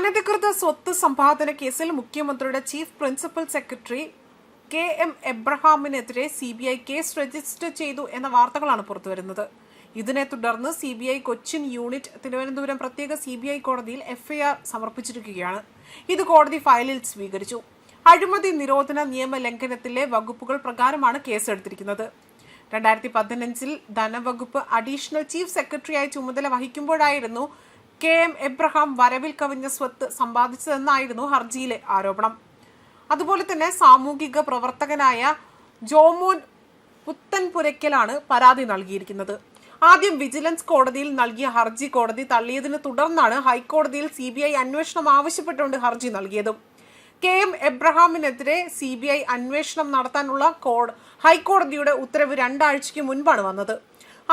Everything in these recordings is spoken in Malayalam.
അനധികൃത സ്വത്ത് സമ്പാദന കേസിൽ മുഖ്യമന്ത്രിയുടെ chief principal secretary K M എബ്രഹാമിനെതിരെ C B I case register ചെയ്തു എന്ന വാർത്തകളാണ് പുറത്തുവരുന്നത്. ഇതിനെ തുടർന്ന് C B I Cochin unit Thiruvananthapuram പ്രത്യേക സി ബി ഐ കോടതിയിൽ എഫ്ഐആർ സമർപ്പിച്ചിരിക്കുകയാണ്. ഇത് കോടതി ഫയലിൽ സ്വീകരിച്ചു. അഴിമതി നിരോധന നിയമ ലംഘനത്തിലെ വകുപ്പുകൾ പ്രകാരമാണ് കേസെടുത്തിരിക്കുന്നത്. രണ്ടായിരത്തി പതിനഞ്ചിൽ ധനവകുപ്പ് അഡീഷണൽ ചീഫ് സെക്രട്ടറിയായി ചുമതല വഹിക്കുമ്പോഴായിരുന്നു കെ എം എബ്രഹാം വരവിൽ കവിഞ്ഞ സ്വത്ത് സമ്പാദിച്ചതെന്നായിരുന്നു ഹർജിയിലെ ആരോപണം. അതുപോലെ തന്നെ സാമൂഹിക പ്രവർത്തകനായ ജോമോൻ പുത്തൻപുരയ്ക്കലാണ് പരാതി നൽകിയിരിക്കുന്നത്. ആദ്യം വിജിലൻസ് കോടതിയിൽ നൽകിയ ഹർജി കോടതി തള്ളിയതിനെ തുടർന്നാണ് ഹൈക്കോടതിയിൽ സി ബി ഐ അന്വേഷണം ആവശ്യപ്പെട്ടുകൊണ്ട് ഹർജി നൽകിയതും. കെ എം എബ്രഹാമിനെതിരെ സി ബി ഐ അന്വേഷണം നടത്താനുള്ള കോഡ് ഹൈക്കോടതിയുടെ ഉത്തരവ് രണ്ടാഴ്ചയ്ക്ക് മുൻപാണ് വന്നത്.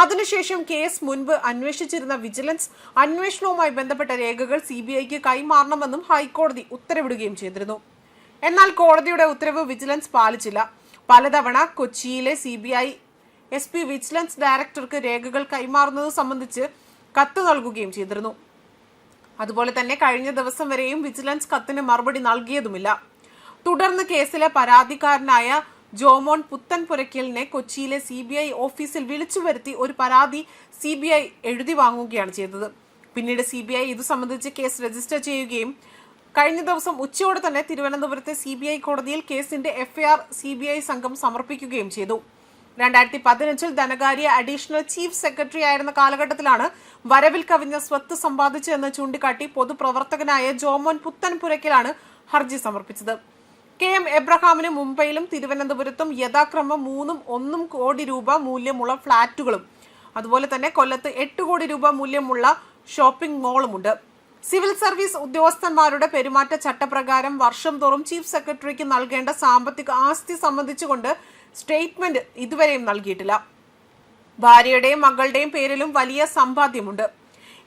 അതിനുശേഷം കേസ് മുൻപ് അന്വേഷിച്ചിരുന്ന വിജിലൻസ് അന്വേഷണവുമായി ബന്ധപ്പെട്ട രേഖകൾ സി ബി ഐക്ക് കൈമാറണമെന്നും ഹൈക്കോടതി ഉത്തരവിടുകയും ചെയ്തിരുന്നു. എന്നാൽ കോടതിയുടെ ഉത്തരവ് വിജിലൻസ് പാലിച്ചില്ല. പലതവണ കൊച്ചിയിലെ C B I S P vigilance ഡയറക്ടർക്ക് രേഖകൾ കൈമാറുന്നത് സംബന്ധിച്ച് കത്ത് നൽകുകയും ചെയ്തിരുന്നു. അതുപോലെ തന്നെ കഴിഞ്ഞ ദിവസം വരെയും വിജിലൻസ് കത്തിന് മറുപടി നൽകിയതുമില്ല. തുടർന്ന് കേസിലെ പരാതിക്കാരനായ ജോമോൻ പുത്തൻപുരയ്ക്കലിനെ കൊച്ചിയിലെ സി ബി ഐ ഓഫീസിൽ വിളിച്ചു വരുത്തി ഒരു പരാതി സി ബി ഐ എഴുതി വാങ്ങുകയാണ് ചെയ്തത്. പിന്നീട് സി ബി ഐ ഇത് സംബന്ധിച്ച് കേസ് രജിസ്റ്റർ ചെയ്യുകയും കഴിഞ്ഞ ദിവസം ഉച്ചയോടെ തന്നെ തിരുവനന്തപുരത്തെ സി ബി ഐ കോടതിയിൽ കേസിന്റെ എഫ്ഐആർ സി ബി ഐ സംഘം സമർപ്പിക്കുകയും ചെയ്തു. രണ്ടായിരത്തി പതിനഞ്ചിൽ ധനകാര്യ അഡീഷണൽ ചീഫ് സെക്രട്ടറി ആയിരുന്ന കാലഘട്ടത്തിലാണ് വരവിൽ കവിഞ്ഞ സ്വത്ത് സമ്പാദിച്ചതെന്ന് ചൂണ്ടിക്കാട്ടി പൊതുപ്രവർത്തകനായ ജോമോൻ പുത്തൻപുരയ്ക്കലാണ് ഹർജി സമർപ്പിച്ചത്. കെ എം എബ്രഹാമിന് മുംബൈയിലും തിരുവനന്തപുരത്തും യഥാക്രമം മൂന്നും ഒന്നും കോടി രൂപ മൂല്യമുള്ള ഫ്ളാറ്റുകളും. അതുപോലെ തന്നെ കൊല്ലത്ത് എട്ട് കോടി രൂപ മൂല്യമുള്ള ഷോപ്പിംഗ് മോളുമുണ്ട്. സിവിൽ സർവീസ് ഉദ്യോഗസ്ഥന്മാരുടെ പെരുമാറ്റ ചട്ടപ്രകാരം വർഷം തോറും ചീഫ് സെക്രട്ടറിക്ക് നൽകേണ്ട സാമ്പത്തിക ആസ്തി സംബന്ധിച്ചുകൊണ്ട് സ്റ്റേറ്റ്മെന്റ് ഇതുവരെയും നൽകിയിട്ടില്ല. ഭാര്യയുടെയും മകളുടെയും പേരിലും വലിയ സമ്പാദ്യമുണ്ട്.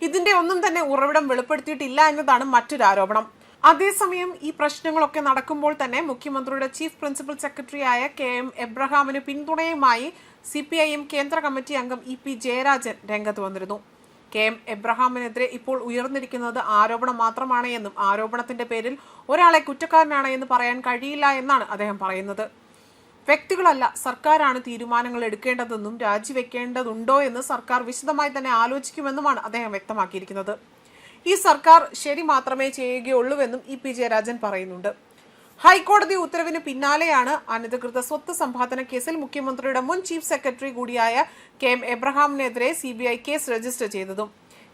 ഇതിന്റെ ഒന്നും തന്നെ ഉറവിടം വെളിപ്പെടുത്തിയിട്ടില്ല എന്നതാണ് മറ്റൊരു ആരോപണം. അതേസമയം ഈ പ്രശ്നങ്ങളൊക്കെ നടക്കുമ്പോൾ തന്നെ മുഖ്യമന്ത്രിയുടെ ചീഫ് പ്രിൻസിപ്പൽ സെക്രട്ടറിയായ കെ എം എബ്രഹാമിന് പിന്തുണയുമായി സി പി ഐ എം കേന്ദ്ര കമ്മിറ്റി അംഗം ഇ പി ജയരാജൻ രംഗത്ത് വന്നിരുന്നു. കെ എം എബ്രഹാമിനെതിരെ ഇപ്പോൾ ഉയർന്നിരിക്കുന്നത് ആരോപണം മാത്രമാണ് എന്നും ആരോപണത്തിന്റെ പേരിൽ ഒരാളെ കുറ്റക്കാരനാണ് എന്ന് പറയാൻ കഴിയില്ല എന്നാണ് അദ്ദേഹം പറയുന്നത്. വ്യക്തികളല്ല സർക്കാരാണ് തീരുമാനങ്ങൾ എടുക്കേണ്ടതെന്നും രാജിവെക്കേണ്ടതുണ്ടോ എന്ന് സർക്കാർ വിശദമായി തന്നെ ആലോചിക്കുമെന്നുമാണ് അദ്ദേഹം വ്യക്തമാക്കിയിരിക്കുന്നത്. ഈ സർക്കാർ ശരി മാത്രമേ ചെയ്യുകയുള്ളൂവെന്നും ഇ പി ജയരാജൻ പറയുന്നുണ്ട്. ഹൈക്കോടതി ഉത്തരവിന് പിന്നാലെയാണ് അനധികൃത സ്വത്ത് സമ്പാദന കേസിൽ മുഖ്യമന്ത്രിയുടെ മുൻ ചീഫ് സെക്രട്ടറി കൂടിയായ K M എബ്രഹാമിനെതിരെ C B I case register ചെയ്തതും.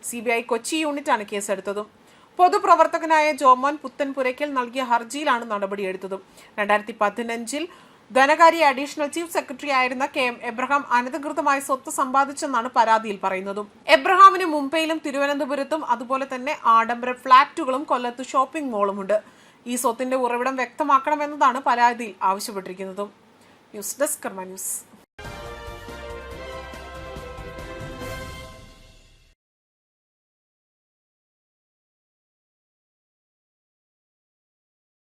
സി ബി ഐ കൊച്ചി യൂണിറ്റാണ് കേസെടുത്തതും. പൊതുപ്രവർത്തകനായ ജോമോൻ പുത്തൻപുരയ്ക്കൽ നൽകിയ ഹർജിയിലാണ് നടപടിയെടുത്തതും. രണ്ടായിരത്തി പതിനഞ്ചിൽ ധനകാര്യ അഡീഷണൽ ചീഫ് സെക്രട്ടറി ആയിരുന്ന കെ എം എബ്രഹാം അനധികൃതമായി സ്വത്ത് സമ്പാദിച്ചെന്നാണ് പരാതിയിൽ പറയുന്നത്. എബ്രഹാമിന് മുംബൈയിലും തിരുവനന്തപുരത്തും അതുപോലെ തന്നെ ആഡംബര ഫ്ളാറ്റുകളും കൊല്ലത്ത് ഷോപ്പിംഗ് മോളുമുണ്ട്. ഈ സ്വത്തിന്റെ ഉറവിടം വ്യക്തമാക്കണമെന്നതാണ് പരാതിയിൽ ആവശ്യപ്പെട്ടിരിക്കുന്നതും. News desk Karma news.